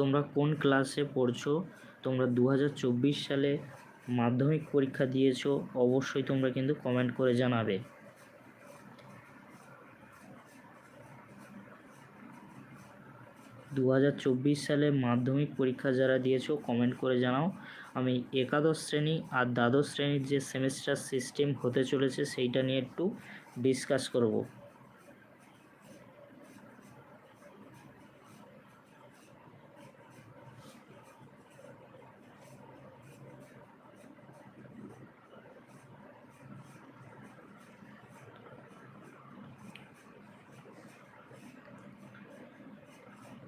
তোমরা কোন ক্লাসে পড়ছো? তোমরা দু হাজার চব্বিশ সালে মাধ্যমিক পরীক্ষা দিয়েছ, অবশ্যই তোমরা কিন্তু কমেন্ট করে জানাবে। দু হাজার চব্বিশ সালে মাধ্যমিক পরীক্ষা যারা দিয়েছ কমেন্ট করে জানাও। আমি একাদশ শ্রেণি আর দ্বাদশ শ্রেণির যে সেমিস্টার সিস্টেম হতে চলেছে, সেইটা নিয়ে একটু ডিসকাস করব।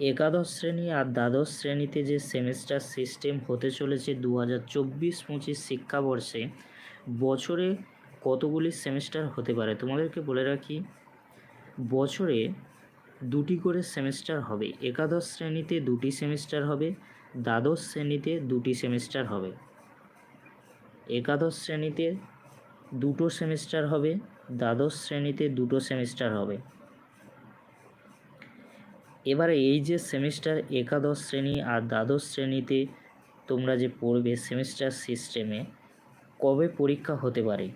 একাদশ শ্রেণি আর দ্বাদশ শ্রেণীতে যে সেমিস্টার সিস্টেম হতে চলেছে দু হাজার চব্বিশ পঁচিশ শিক্ষাবর্ষে, বছরে কতগুলি সেমিস্টার হতে পারে? তোমাদেরকে বলে রাখি, বছরে দুটি করে সেমিস্টার হবে। একাদশ শ্রেণীতে দুটি সেমিস্টার হবে, দ্বাদশ শ্রেণীতে দুটি সেমিস্টার হবে। একাদশ শ্রেণীতে দুটো সেমিস্টার হবে, দ্বাদশ শ্রেণীতে দুটো সেমিস্টার হবে। এবারে এই যে সেমিস্টার একাদশ শ্রেণি আর দ্বাদশ শ্রেণীতে তোমরা যে পড়বে সেমিস্টার সিস্টেমে কবে পরীক্ষা হতে পারে?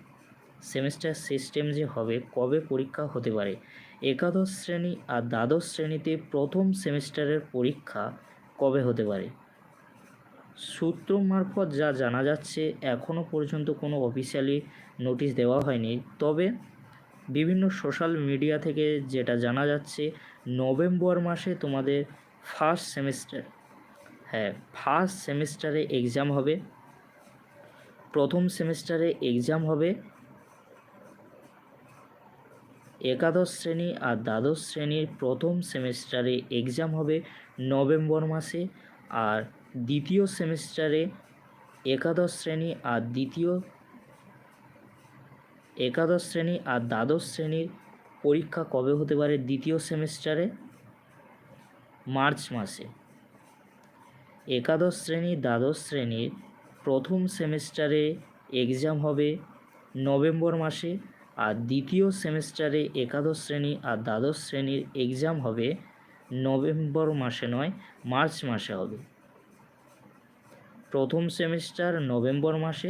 সেমিস্টার সিস্টেম যে হবে, কবে পরীক্ষা হতে পারে? একাদশ শ্রেণি আর দ্বাদশ শ্রেণীতে প্রথম সেমিস্টারের পরীক্ষা কবে হতে পারে? সূত্র মারফত যা জানা যাচ্ছে এখনও পর্যন্ত কোনো অফিসিয়ালি নোটিশ দেওয়া হয়নি। তবে বিভিন্ন সোশ্যাল মিডিয়া থেকে যেটা জানা যাচ্ছে, নভেম্বর মাসে তোমাদের ফার্স্ট সেমিস্টার হ্যাঁ ফার্স্ট সেমিস্টারে এক্সাম হবে। প্রথম সেমিস্টারে এক্সাম হবে। একাদশ শ্রেণি আর দ্বাদশ শ্রেণির প্রথম সেমিস্টারে এক্সাম হবে নভেম্বর মাসে। আর দ্বিতীয় সেমিস্টারে একাদশ শ্রেণি আর দ্বিতীয় একাদশ শ্রেণি আর দ্বাদশ শ্রেণির পরীক্ষা কবে হতে পারে দ্বিতীয় সেমিস্টারে? মার্চ মাসে। একাদশ শ্রেণি, দ্বাদশ শ্রেণির প্রথম সেমিস্টারে এক্সাম হবে নভেম্বর মাসে আর দ্বিতীয় সেমিস্টারে একাদশ শ্রেণি আর দ্বাদশ শ্রেণির এক্সাম হবে নভেম্বর মাসে নয়, মার্চ মাসে হবে। প্রথম সেমিস্টার নভেম্বর মাসে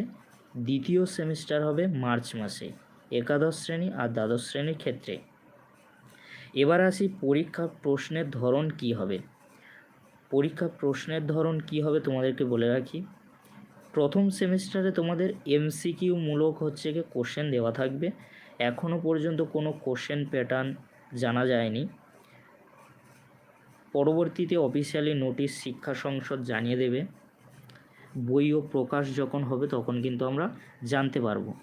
দ্বিতীয় সেমিস্টার হবে মার্চ মাসে, একাদশ শ্রেণি আর দ্বাদশ শ্রেণির ক্ষেত্রে। এবার আসি পরীক্ষা প্রশ্নের ধরন কি হবে? পরীক্ষা প্রশ্নের ধরন কি হবে তোমাদেরকে বলে রাখি। প্রথম সেমিস্টারে তোমাদের এমসিকিউ মূলক হচ্ছে কি কোশ্চেন দেওয়া থাকবে। এখনও পর্যন্ত কোনো কোশ্চেন প্যাটার্ন জানা যায়নি। পরবর্তীতে অফিসিয়ালি নোটিশ শিক্ষা সংসদ জানিয়ে দেবে। বই ও প্রকাশ যখন হবে, তখন কিন্তু আমরা জানতে পারব।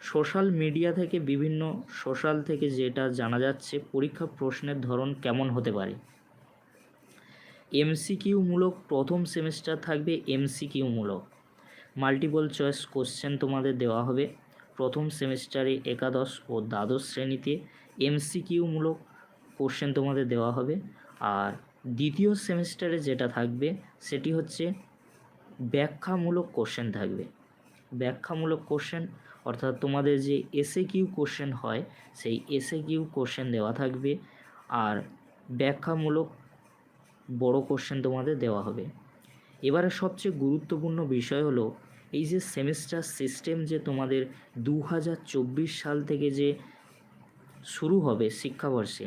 সোশ্যাল মিডিয়া থেকে বিভিন্ন, সোশ্যাল থেকে যেটা জানা যাচ্ছে, পরীক্ষা প্রশ্নের ধরন কেমন হতে পারে? এমসিকিউমূলক প্রথম সেমিস্টার থাকবে এমসিকিউমূলক। মাল্টিপল চয়েস কোশ্চেন তোমাদের দেওয়া হবে। প্রথম সেমিস্টারে একাদশ ও দ্বাদশ শ্রেণীতে এমসিকিউমূলক কোশ্চেন তোমাদের দেওয়া হবে। আর দ্বিতীয় সেমিস্টারে যেটা থাকবে, সেটি হচ্ছে ব্যাখ্যামূলক কোশ্চেন থাকবে। ব্যাখ্যামূলক কোশ্চেন অর্থাৎ তোমাদের যে এসে কিউ কোশ্চেন হয়, সেই এসে কিউ কোশ্চেন দেওয়া থাকবে, আর ব্যাখ্যামূলক বড় কোশ্চেন তোমাদের দেওয়া হবে। এবারে সবচেয়ে গুরুত্বপূর্ণ বিষয় হলো, এই যে সেমিস্টার সিস্টেম যে তোমাদের দু হাজার চব্বিশ সাল থেকে যে শুরু হবে শিক্ষাবর্ষে,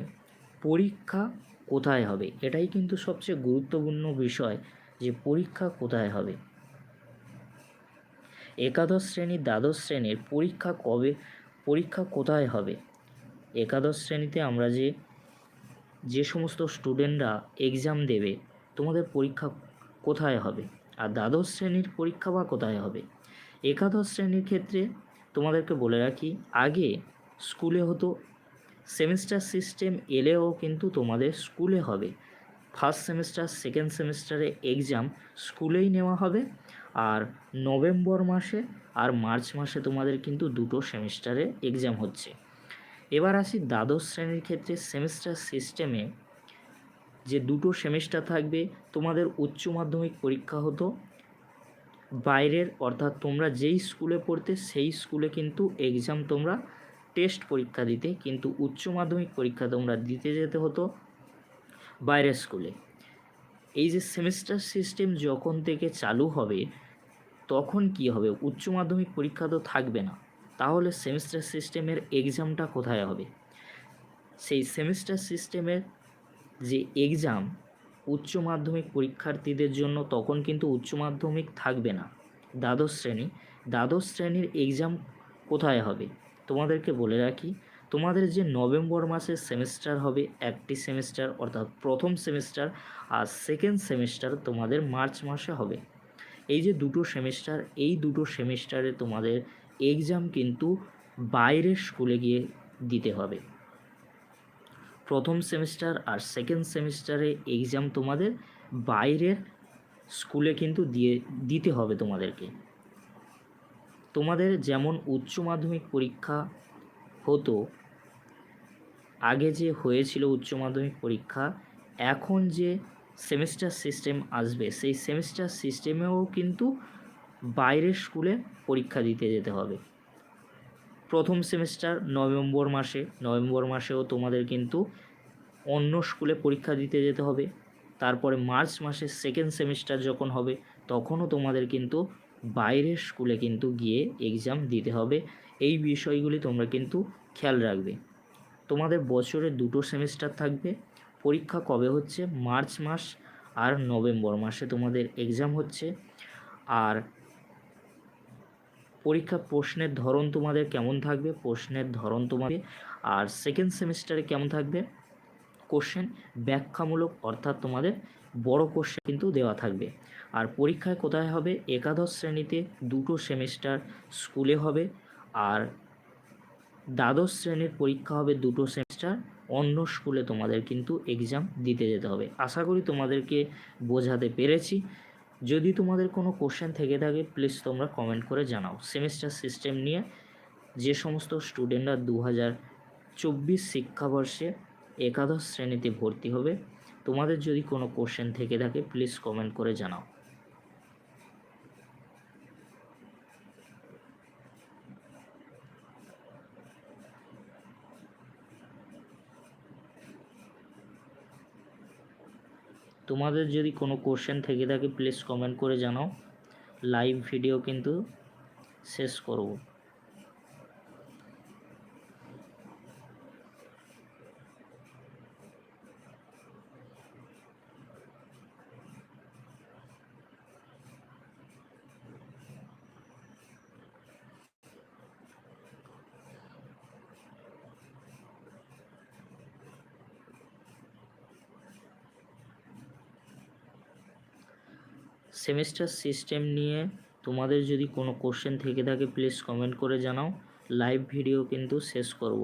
পরীক্ষা কোথায় হবে? এটাই কিন্তু সবচেয়ে গুরুত্বপূর্ণ বিষয় যে পরীক্ষা কোথায় হবে? একাদশ শ্রেণির দ্বাদশ শ্রেণির পরীক্ষা কবে, পরীক্ষা কোথায় হবে? একাদশ শ্রেণীতে আমরা যে যে সমস্ত স্টুডেন্টরা এক্সাম দেবে, তোমাদের পরীক্ষা কোথায় হবে? আর দ্বাদশ শ্রেণির পরীক্ষা বা কোথায় হবে? একাদশ শ্রেণির ক্ষেত্রে তোমাদেরকে বলে রাখি, আগে স্কুলে হতো সেমিস্টার সিস্টেম এলেও কিন্তু তোমাদের স্কুলে হবে। ফার্স্ট সেমিস্টার, সেকেন্ড সেমিস্টারে এক্সাম স্কুলেই নেওয়া হবে। আর নভেম্বর মাসে আর মার্চ মাসে তোমাদের কিন্তু দুটো সেমিস্টারে এক্সাম হচ্ছে। এবার আসি দ্বাদশ শ্রেণির ক্ষেত্রে সেমিস্টার সিস্টেমে যে দুটো সেমিস্টার থাকবে, তোমাদের উচ্চ মাধ্যমিক পরীক্ষা হতো। বাইরের অর্থাৎ তোমরা যেই স্কুলে পড়তে সেই স্কুলে কিন্তু এক্সাম তোমরা টেস্ট পরীক্ষা দিতে, কিন্তু উচ্চ মাধ্যমিক পরীক্ষা তোমরা দিতে যেতে হতো বাইরের স্কুলে। এই যে সেমিস্টার সিস্টেম যখন থেকে চালু হবে, তখন কি হবে? উচ্চ মাধ্যমিক পরীক্ষা তো থাকবে না। তাহলে সেমিস্টার সিস্টেমের এক্সামটা কোথায় হবে? সেই সেমিস্টার সিস্টেমের যে এক্সাম, উচ্চ মাধ্যমিক পরীক্ষার্থীদের জন্য তখন কিন্তু উচ্চ মাধ্যমিক থাকবে না। দ্বাদশ শ্রেণি, দ্বাদশ শ্রেণির এক্সাম কোথায় হবে? তোমাদেরকে বলে রাখি, তোমাদের যে নভেম্বর মাসের সেমিস্টার হবে, একটি সেমিস্টার অর্থাৎ প্রথম সেমিস্টার আর সেকেন্ড সেমিস্টার তোমাদের মার্চ মাসে হবে। এই যে দুটো সেমিস্টার এই দুটো সেমিস্টারে তোমাদের এক্সাম কিন্তু বাইরের স্কুলে গিয়ে দিতে হবে। প্রথম সেমিস্টার আর সেকেন্ড সেমিস্টারে এক্সাম তোমাদের বাইরের স্কুলে কিন্তু দিয়ে, দিতে হবে তোমাদেরকে। তোমাদের যেমন উচ্চ মাধ্যমিক পরীক্ষা হতো, আগে যে হয়েছিল উচ্চ মাধ্যমিক পরীক্ষা, এখন যে সেমিস্টার সিস্টেম আসবে, সেই সেমিস্টার সিস্টেমেও কিন্তু বাইরের স্কুলে পরীক্ষা দিতে যেতে হবে। প্রথম সেমিস্টার নভেম্বর মাসে, নভেম্বর মাসেও তোমাদের কিন্তু অন্য স্কুলে পরীক্ষা দিতে যেতে হবে। তারপরে মার্চ মাসে সেকেন্ড সেমিস্টার যখন হবে, তখনও তোমাদের কিন্তু বাইরের স্কুলে কিন্তু গিয়ে এক্সাম দিতে হবে। এই বিষয়গুলি তোমরা কিন্তু খেয়াল রাখবে। তোমাদের বছরে দুটো সেমিস্টার থাকবে। পরীক্ষা কবে হচ্ছে? মার্চ মাস আর নভেম্বর মাসে তোমাদের এক্সাম হচ্ছে। আর পরীক্ষা প্রশ্নের ধরন তোমাদের কেমন থাকবে? প্রশ্নের ধরন তোমাদের আর সেকেন্ড সেমিস্টারে কেমন থাকবে? কোশ্চেন ব্যাখ্যামূলক অর্থাৎ তোমাদের বড় কোশ্চেন কিন্তু দেওয়া থাকবে। আর পরীক্ষায় কোথায় হবে? একাদশ শ্রেণীতে দুটো সেমিস্টার স্কুলে হবে আর দ্বাদশ শ্রেণির পরীক্ষা হবে দুটো সেমিস্টার। অন্য স্কুলে তোমাদের কিন্তু এক্সাম দিতে যেতে হবে। আশা করি তোমাদেরকে বোঝাতে পেরেছি। যদি তোমাদের কোনো কোশ্চেন থেকে থাকে প্লিজ তোমরা কমেন্ট করে জানাও। সেমিস্টার সিস্টেম নিয়ে যে সমস্ত স্টুডেন্টরা দু হাজার চব্বিশ শিক্ষাবর্ষে একাদশ শ্রেণীতে ভর্তি হবে, তোমাদের যদি কোনো কোশ্চেন থেকে থাকে প্লিজ কমেন্ট করে জানাও। তোমাদের যদি কোনো কোশ্চেন থেকে থাকে প্লিজ কমেন্ট করে জানাও। লাইভ ভিডিও কিন্তু শেষ করব। সেমিস্টার সিস্টেম নিয়ে তোমাদের যদি কোনো কোশ্চেন থেকে থাকে প্লিজ কমেন্ট করে জানাও। লাইভ ভিডিও কিন্তু শেষ করব।